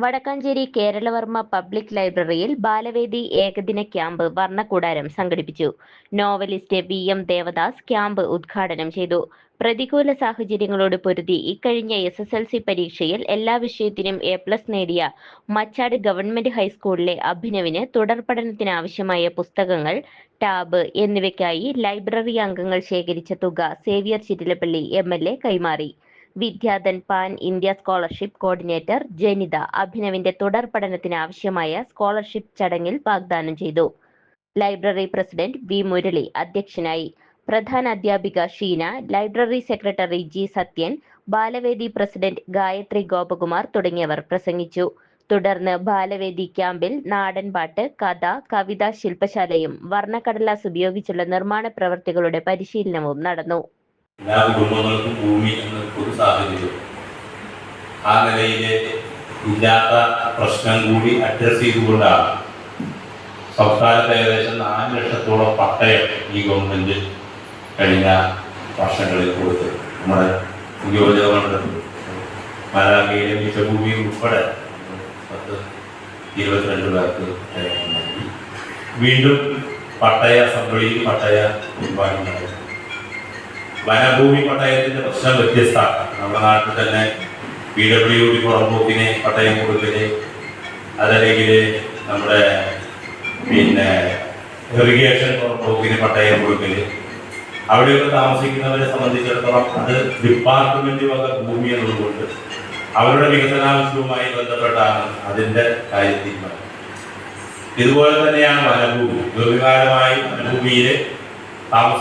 Vadakkanchery Keralavarma public ലൈബ്രറിയിൽ ബാലവേദി ഏകദിന camp വർണക്കൂടാരം സംഘടിപ്പിച്ചു. Novelist V M Devadas camp ഉദ്ഘാടനം ചെയ്തു. പ്രതികൂല സാഹചര്യങ്ങളോട് പൊരുതി ഇക്കഴിഞ്ഞ എസ് എസ് എൽ സി പരീക്ഷയിൽ എല്ലാ വിഷയത്തിനും എ പ്ലസ് നേടിയ മച്ചാട് ഗവൺമെന്റ് ഹൈസ്കൂളിലെ അഭിനവിന് തുടർ പഠനത്തിനാവശ്യമായ പുസ്തകങ്ങൾ ടാബ് എന്നിവയ്ക്കായി ലൈബ്രറി അംഗങ്ങൾ ശേഖരിച്ച തുക Xavier Chittilappally M L A കൈമാറി. Vidyadhan pan India scholarship coordinator Janitha അഭിനവിന്റെ തുടർ പഠനത്തിന് ആവശ്യമായ സ്കോളർഷിപ്പ് ചടങ്ങിൽ വാഗ്ദാനം ചെയ്തു. ലൈബ്രറി പ്രസിഡന്റ് വി മുരളി അധ്യക്ഷനായി. പ്രധാന അധ്യാപിക Sheena library secretary G Sathyan Balavedi president Gayathri Gopakumar തുടങ്ങിയവർ പ്രസംഗിച്ചു. തുടർന്ന് ബാലവേദി ക്യാമ്പിൽ നാടൻപാട്ട് കഥ കവിത ശില്പശാലയും വർണക്കടലാസ് ഉപയോഗിച്ചുള്ള നിർമ്മാണ പ്രവർത്തികളുടെ പരിശീലനവും നടന്നു. എല്ലാ കുടുംബങ്ങൾക്കും ഭൂമി എന്ന ഒരു സാഹചര്യം. ആ നിലയിലെ ഇല്ലാത്ത പ്രശ്നം കൂടി അഡ്രസ് ചെയ്തുകൊണ്ടാണ്. സംസ്ഥാനത്ത് ഏകദേശം നാല് ലക്ഷത്തോളം പട്ടയം ഈ ഗവൺമെന്റ് കഴിഞ്ഞ വർഷങ്ങളിൽ കൊടുത്തു നമ്മുടെ യുവജനങ്ങളുടെ മണ്ഡലത്തിൽ മിച്ചഭൂമി ഉൾപ്പെടെ പത്ത് ഇരുപത്തിരണ്ട് പേർക്ക് വീണ്ടും പട്ടയ സംഭവിക്കും പട്ടയ ഉൽപ്പാദനം നടത്തി വനഭൂമി പട്ടയത്തിന്റെ പ്രശ്നം വ്യത്യസ്തമാണ്. നമ്മുടെ നാട്ടിൽ തന്നെ പി ഡബ്ല്യു ഡി പുറമ്പോക്കിനെ പട്ടയം കൊടുക്കൽ അതല്ലെങ്കിൽ നമ്മുടെ പിന്നെ ഇറിഗേഷൻ പുറമ്പോക്കിന് പട്ടയം കൊടുക്കൽ അവിടെയൊക്കെ താമസിക്കുന്നവരെ സംബന്ധിച്ചിടത്തോളം അത് ഡിപ്പാർട്ട്മെന്റ് വക ഭൂമി എന്നതുകൊണ്ട് അവരുടെ വികസനാവശ്യവുമായി ബന്ധപ്പെട്ടാണ് അതിന്റെ കാര്യത്തിൽ ഇതുപോലെ തന്നെയാണ് വനഭൂമി. ദീർഘകാലമായി വനഭൂമിയിൽ താമസിക്കുന്ന